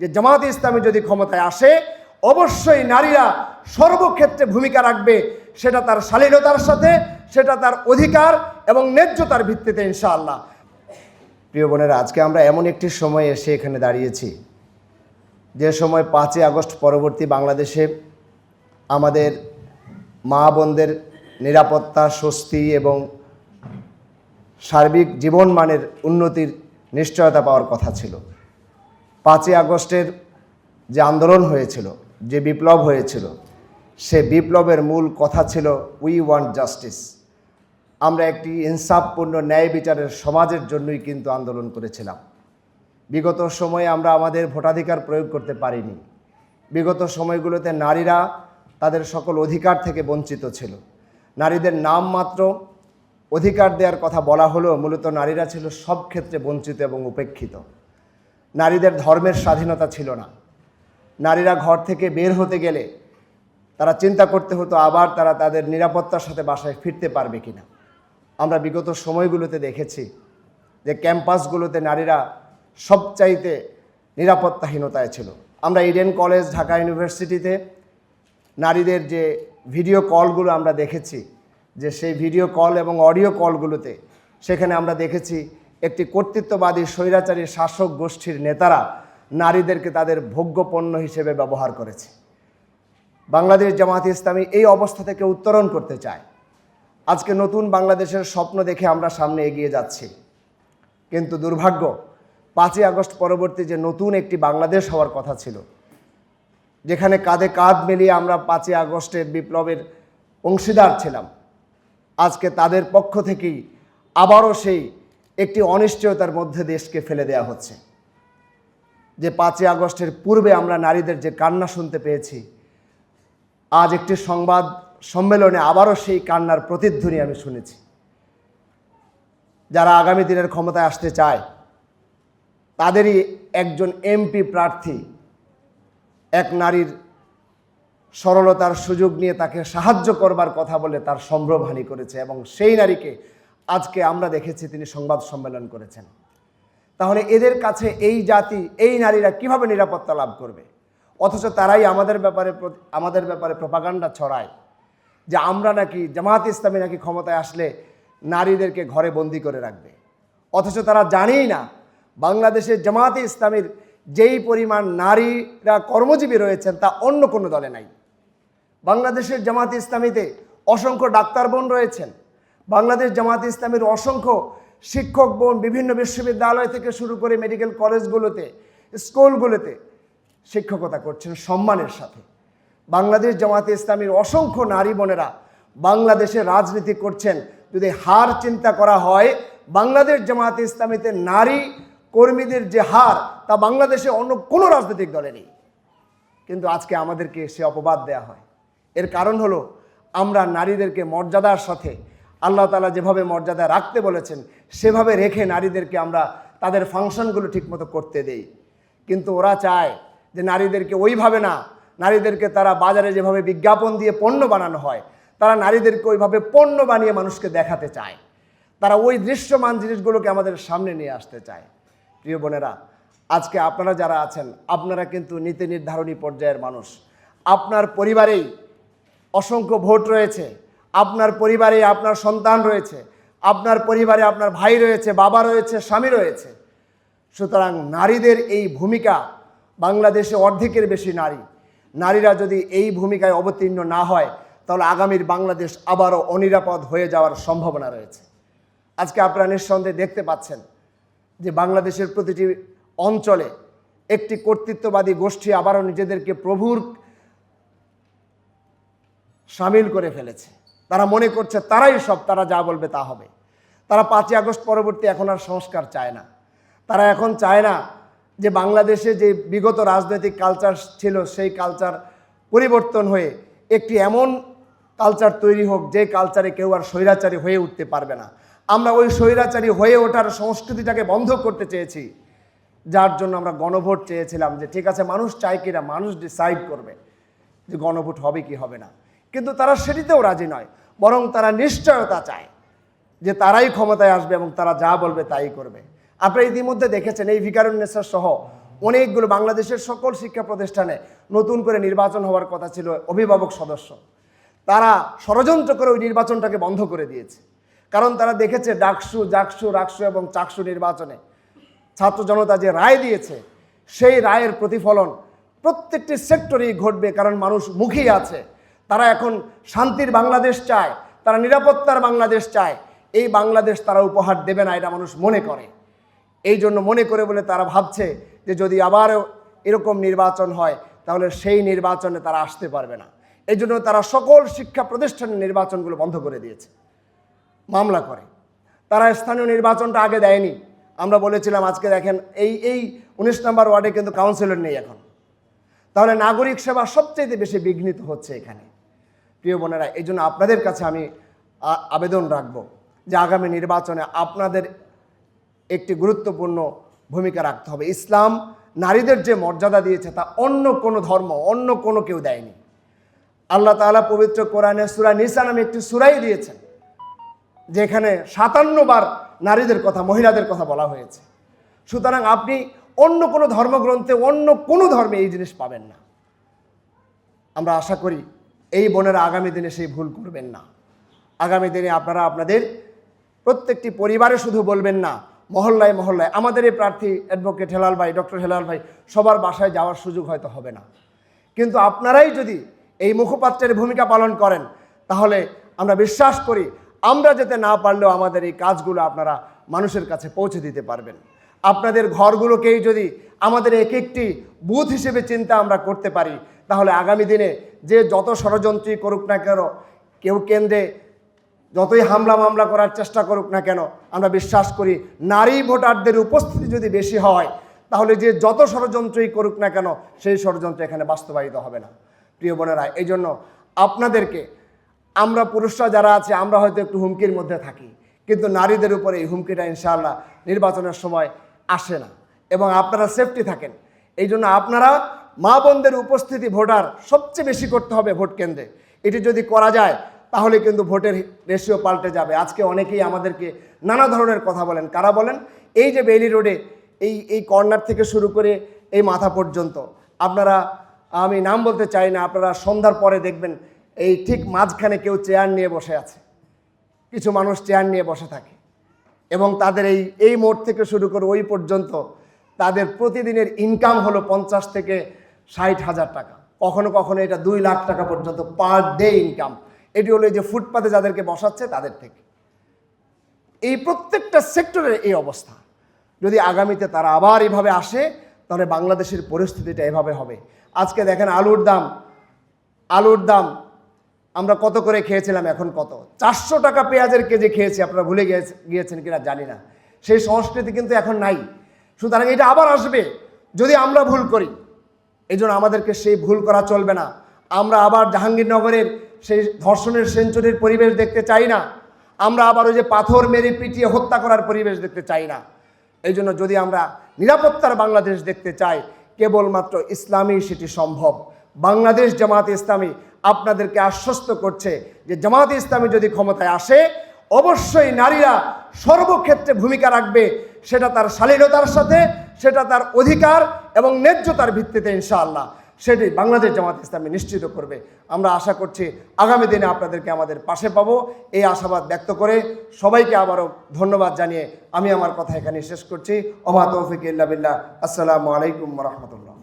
যে জামাত ইসলামী যদি ক্ষমতায় আসে, অবশ্যই নারীরা সর্বক্ষেত্রে ভূমিকা রাখবে। সেটা তার শালীনতার সাথে, সেটা তার অধিকার এবং ন্যায্যতার ভিত্তিতে ইনশাআল্লাহ। প্রিয় বোনেরা, আজকে আমরা এমন একটি সময় এসে এখানে দাঁড়িয়েছি। যে সময় পাঁচই আগস্ট পরবর্তী বাংলাদেশে আমাদের মা বোনদের নিরাপত্তা, স্বস্তি এবং সার্বিক জীবনমানের উন্নতির নিশ্চয়তা পাওয়ার কথা ছিল। পাঁচই আগস্টের যে আন্দোলন হয়েছিল, যে বিপ্লব হয়েছিল, সে বিপ্লবের মূল কথা ছিল উই ওয়ান্ট জাস্টিস আমরা একটি ইনসাফপূর্ণ ন্যায় বিচারের সমাজের জন্যই কিন্তু আন্দোলন করেছিলাম। বিগত সময়ে আমরা আমাদের ভোটাধিকার প্রয়োগ করতে পারিনি। বিগত সময়গুলোতে নারীরা তাদের সকল অধিকার থেকে বঞ্চিত ছিল। নারীদের নাম মাত্র অধিকার দেওয়ার কথা বলা হলেও মূলত নারীরা ছিল সব ক্ষেত্রে বঞ্চিত এবং উপেক্ষিত। নারীদের ধর্মের স্বাধীনতা ছিল না। নারীরা ঘর থেকে বের হতে গেলে তারা চিন্তা করতে হতো আবার তারা তাদের নিরাপত্তার সাথে বাসায় ফিরতে পারবে কিনা। আমরা বিগত সময়গুলোতে দেখেছি যে ক্যাম্পাসগুলোতে নারীরা সবচাইতে নিরাপত্তাহীনতায় ছিল। আমরা ইডেন কলেজ ঢাকা ইউনিভার্সিটিতে নারীদের যে ভিডিও কলগুলো আমরা দেখেছি, যে সেই ভিডিও কল এবং অডিও কলগুলোতে সেখানে আমরা দেখেছি একটি কর্তৃত্ববাদী স্বৈরাচারী শাসক গোষ্ঠীর নেতারা নারীদেরকে তাদের ভোগ্যপণ্য হিসেবে ব্যবহার করেছে। বাংলাদেশ জামাত ইসলামী এই অবস্থা থেকে উত্তরণ করতে চায়। আজকে নতুন বাংলাদেশের স্বপ্ন দেখে আমরা সামনে এগিয়ে যাচ্ছি। কিন্তু দুর্ভাগ্য, পাঁচই আগস্ট পরবর্তী যে নতুন একটি বাংলাদেশ হওয়ার কথা ছিল, যেখানে কাঁধে কাঁধ মিলিয়ে আমরা পাঁচই আগস্টের বিপ্লবের অংশীদার ছিলাম, আজকে তাদের পক্ষ থেকেই আবারও সেই একটি অনিশ্চয়তার মধ্যে দেশকে ফেলে দেওয়া হচ্ছে। যে পাঁচই আগস্টের পূর্বে আমরা নারীদের যে কান্না শুনতে পেয়েছি, আজ একটি সংবাদ সম্মেলনে আবারও সেই কান্নার প্রতিধ্বনি আমি শুনেছি। যারা আগামী দিনের ক্ষমতায় আসতে চায়, তাদেরই একজন এমপি প্রার্থী এক নারীর সরলতার সুযোগ নিয়ে তাকে সাহায্য করবার কথা বলে তার সম্ভ্রমহানি করেছে এবং সেই নারীকে আজকে আমরা দেখেছি তিনি সংবাদ সম্মেলন করেছেন। তাহলে এদের কাছে এই জাতি, এই নারীরা কীভাবে নিরাপত্তা লাভ করবে? অথচ তারাই আমাদের ব্যাপারে আমাদের ব্যাপারে প্রপাগান্ডা ছড়ায় যে আমরা নাকি জামাত ইসলামী নাকি ক্ষমতায় আসলে নারীদেরকে ঘরে বন্দি করে রাখবে। অথচ তারা জানেই না, বাংলাদেশের জামাতে ইসলামীর যেই পরিমাণ নারীরা কর্মজীবী রয়েছেন তা অন্য কোনো দলে নাই। বাংলাদেশের জামাত ইসলামীতে অসংখ্য ডাক্তার বোন রয়েছেন বাংলাদেশ জামাত ইসলামের অসংখ্য শিক্ষক বোন বিভিন্ন বিশ্ববিদ্যালয় থেকে শুরু করে মেডিকেল কলেজগুলোতে, স্কুলগুলোতে শিক্ষকতা করছেন সম্মানের সাথে। বাংলাদেশ জামাতে ইসলামীর অসংখ্য নারী বোনেরা বাংলাদেশে রাজনীতি করছেন। যদি হার চিন্তা করা হয়, বাংলাদেশ জামাতে ইসলামীতে নারী কর্মীদের যে হার, তা বাংলাদেশে অন্য কোনো রাজনৈতিক দলে নেই। কিন্তু আজকে আমাদেরকে সে অপবাদ দেয়া হয়। এর কারণ হলো, আমরা নারীদেরকে মর্যাদার সাথে আল্লাহ তালা যেভাবে মর্যাদা রাখতে বলেছেন, সেভাবে রেখে নারীদেরকে আমরা তাদের ফাংশনগুলো ঠিকমতো করতে দেই। কিন্তু ওরা চায় যে নারীদেরকে ওইভাবে না, নারীদেরকে তারা বাজারে যেভাবে বিজ্ঞাপন দিয়ে পণ্য বানানো হয়, তারা নারীদেরকে ওইভাবে পণ্য বানিয়ে মানুষকে দেখাতে চায়। তারা ওই দৃশ্যমান জিনিসগুলোকে আমাদের সামনে নিয়ে আসতে চায়। প্রিয় বোনেরা, আজকে আপনারা যারা আছেন, আপনারা কিন্তু নীতি নির্ধারণী পর্যায়ের মানুষ। আপনার পরিবারেই অসংখ্য ভোট রয়েছে আপনার পরিবারে আপনার সন্তান রয়েছে, আপনার পরিবারে আপনার ভাই রয়েছে, বাবা রয়েছে, স্বামী রয়েছে। সুতরাং নারীদের এই ভূমিকা বাংলাদেশে অর্ধেকের বেশি নারী। নারীরা যদি এই ভূমিকায় অবতীর্ণ না হয়, তাহলে আগামীর বাংলাদেশ আবারও অনিরাপদ হয়ে যাওয়ার সম্ভাবনা রয়েছে। আজকে আপনারা নিঃসন্দেহে দেখতে পাচ্ছেন যে বাংলাদেশের প্রতিটি অঞ্চলে একটি কর্তৃত্ববাদী গোষ্ঠী আবারও নিজেদেরকে প্রভুর সামিল করে ফেলেছে। তারা মনে করছে তারাই সব, তারা যা বলবে তা হবে। তারা পাঁচই আগস্ট পরবর্তী এখন আর সংস্কার চায় না। তারা এখন চায় না যে বাংলাদেশে যে বিগত রাজনৈতিক কালচার ছিল, সেই কালচার পরিবর্তন হয়ে একটি এমন কালচার তৈরি হোক, যে কালচারে কেউ আর স্বৈরাচারী হয়ে উঠতে পারবে না। আমরা ওই স্বৈরাচারী হয়ে ওঠার সংস্কৃতিটাকে বন্ধ করতে চেয়েছি, যার জন্য আমরা গণভোট চেয়েছিলাম যে ঠিক আছে, মানুষ চায় কিনা, মানুষ ডিসাইড করবে যে গণভোট হবে কি হবে না। কিন্তু তারা সেটিতেও রাজি নয়। বরং তারা নিশ্চয়তা চায় যে তারাই ক্ষমতায় আসবে এবং তারা যা বলবে তাই করবে। আপনারা ইতিমধ্যে দেখেছেন এই ভিকারুন্নেসার সহ অনেকগুলো বাংলাদেশের সকল শিক্ষা প্রতিষ্ঠানে নতুন করে নির্বাচন হওয়ার কথা ছিল অভিভাবক সদস্য। তারা ষড়যন্ত্র করে ওই নির্বাচনটাকে বন্ধ করে দিয়েছে। কারণ তারা দেখেছে ডাকসু, জাকসু, রাকসু এবং চাকসু নির্বাচনে ছাত্র জনতা যে রায় দিয়েছে, সেই রায়ের প্রতিফলন প্রত্যেকটি সেক্টরেই ঘটবে কারণ মানুষ মুখী আছে। তারা এখন শান্তির বাংলাদেশ চায়, তারা নিরাপত্তার বাংলাদেশ চায়। এই বাংলাদেশ তারা উপহার দেবে না, এটা মানুষ মনে করে। এই জন্য মনে করে বলে তারা ভাবছে যে যদি আবারও এরকম নির্বাচন হয়, তাহলে সেই নির্বাচনে তারা আসতে পারবে না। এই জন্য তারা সকল শিক্ষা প্রতিষ্ঠানের নির্বাচনগুলো বন্ধ করে দিয়েছে, মামলা করে। তারা স্থানীয় নির্বাচনটা আগে দেয়নি। আমরা বলেছিলাম আজকে দেখেন, এই এই উনিশ নম্বর ওয়ার্ডে কিন্তু কাউন্সিলর নেই এখন। তাহলে নাগরিক সেবা সবচেয়ে বেশি বিঘ্নিত হচ্ছে এখানে। প্রিয় বোনেরা, এই জন্য আপনাদের কাছে আমি আবেদন রাখব যে আগামী নির্বাচনে আপনাদের একটি গুরুত্বপূর্ণ ভূমিকা রাখতে হবে। ইসলাম নারীদের যে মর্যাদা দিয়েছে তা অন্য কোনো ধর্ম, অন্য কোনো কেউ দেয়নি। আল্লাহ তাআলা পবিত্র কোরআনে সুরা নিসা নামে একটি সুরাই দিয়েছেন, যেখানে সাতান্ন বার নারীদের কথা, মহিলাদের কথা বলা হয়েছে। সুতরাং আপনি অন্য কোনো ধর্মগ্রন্থে অন্য কোনো ধর্মে এই জিনিস পাবেন না। আমরা আশা করি এই বোনেরা আগামী দিনে সেই ভুল করবেন না। আগামী দিনে আপনারা আপনাদের প্রত্যেকটি পরিবারে শুধু বলবেন না, মহল্লায় মহল্লায়। আমাদের এই প্রার্থী অ্যাডভোকেট হেলাল ভাই ডক্টর হেলাল ভাই, সবার বাসায় যাওয়ার সুযোগ হয়তো হবে না। কিন্তু আপনারাই যদি এই মুখপাত্রের ভূমিকা পালন করেন, তাহলে আমরা বিশ্বাস করি, আমরা যেতে না পারলেও আমাদের এই কাজগুলো আপনারা মানুষের কাছে পৌঁছে দিতে পারবেন। আপনাদের ঘরগুলোকেই যদি আমাদের এক একটি বুথ হিসেবে চিন্তা আমরা করতে পারি, তাহলে আগামী দিনে যে যত ষড়যন্ত্রী করুক না কেন, কেউ কেন্দ্রে যতই হামলা মামলা করার চেষ্টা করুক না কেন, আমরা বিশ্বাস করি নারী ভোটারদের উপস্থিতি যদি বেশি হয়, তাহলে যে যত ষড়যন্ত্রই করুক না কেন, সেই ষড়যন্ত্র এখানে বাস্তবায়িত হবে না। প্রিয় বোনেরা এই জন্য আপনাদেরকে, আমরা পুরুষরা যারা আছে, আমরা হয়তো একটু হুমকির মধ্যে থাকি, কিন্তু নারীদের উপরে এই হুমকিটা ইনশাআল্লাহ নির্বাচনের সময় আসে না এবং আপনারা সেফটি থাকেন। এই জন্য আপনারা মা বোনদের উপস্থিতি ভোটার সবচেয়ে বেশি করতে হবে ভোট কেন্দ্রে। এটি যদি করা যায়, তাহলে কিন্তু ভোটের রেশিও পাল্টে যাবে। আজকে অনেকেই আমাদেরকে নানা ধরনের কথা বলেন। কারা বলেন? এই যে বেইলি রোডে, এই এই কর্নার থেকে শুরু করে এই মাথা পর্যন্ত। আপনারা, আমি নাম বলতে চাই না, আপনারা সন্ধ্যার পরে দেখবেন, এই ঠিক মাঝখানে কেউ চেয়ার নিয়ে বসে আছে। কিছু মানুষ চেয়ার নিয়ে বসে থাকে। এবং তাদের এই এই মোড় থেকে শুরু করে ওই পর্যন্ত তাদের প্রতিদিনের ইনকাম হলো পঞ্চাশ থেকে ষাট হাজার টাকা। কখনো কখনো এটা দুই লাখ টাকা পর্যন্ত পার ডে ইনকাম এটি হলো যে ফুটপাতে যাদেরকে বসাচ্ছে তাদের থেকে। এই প্রত্যেকটা সেক্টরের এই অবস্থা। যদি আগামীতে তারা আবার এভাবে আসে, তাহলে বাংলাদেশের পরিস্থিতিটা এভাবে হবে। আজকে দেখেন আলুর দাম আলুর দাম আমরা কত করে খেয়েছিলাম, এখন কত? চারশো টাকা পেঁয়াজের কেজি খেয়েছি, আপনারা ভুলে গিয়েছে- গিয়েছেন কিনা জানি না। সেই সংস্কৃতি কিন্তু এখন নাই। সুতরাং এটা আবার আসবে, যদি আমরা ভুল করি। এই জন্য আমাদেরকে সেই ভুল করা চলবে না। আমরা আবার জাহাঙ্গীরনগরের সেই ধর্ষণের সেঞ্চুরির পরিবেশ দেখতে চাই না। আমরা আবার ওই যে পাথর মেরে পিটিয়ে হত্যা করার পরিবেশ দেখতে চাই না। এই জন্য যদি আমরা নিরাপত্তার বাংলাদেশ দেখতে চাই, কেবলমাত্র ইসলামী সেটি সম্ভব। বাংলাদেশ জামাত ইসলামী আপনাদেরকে আশ্বস্ত করছে যে জামাত ইসলামী যদি ক্ষমতায় আসে, অবশ্যই নারীরা সর্বক্ষেত্রে ভূমিকা রাখবে। সেটা তার শালীনতার সাথে, সেটা তার অধিকার এবং ন্যায্যতার ভিত্তিতে ইনশাআল্লাহ। সেটি বাংলাদেশ জামাত ইসলামী নিশ্চিত করবে। আমরা আশা করছি আগামী দিনে আপনাদেরকে আমাদের পাশে পাবো। এই আশাবাদ ব্যক্ত করে সবাইকে আবারও ধন্যবাদ জানিয়ে আমি আমার কথা এখানে শেষ করছি। ওমা তৌফিক ইল্লা বিল্লাহ। আসসালামু আলাইকুম রহমতুল্লাহ।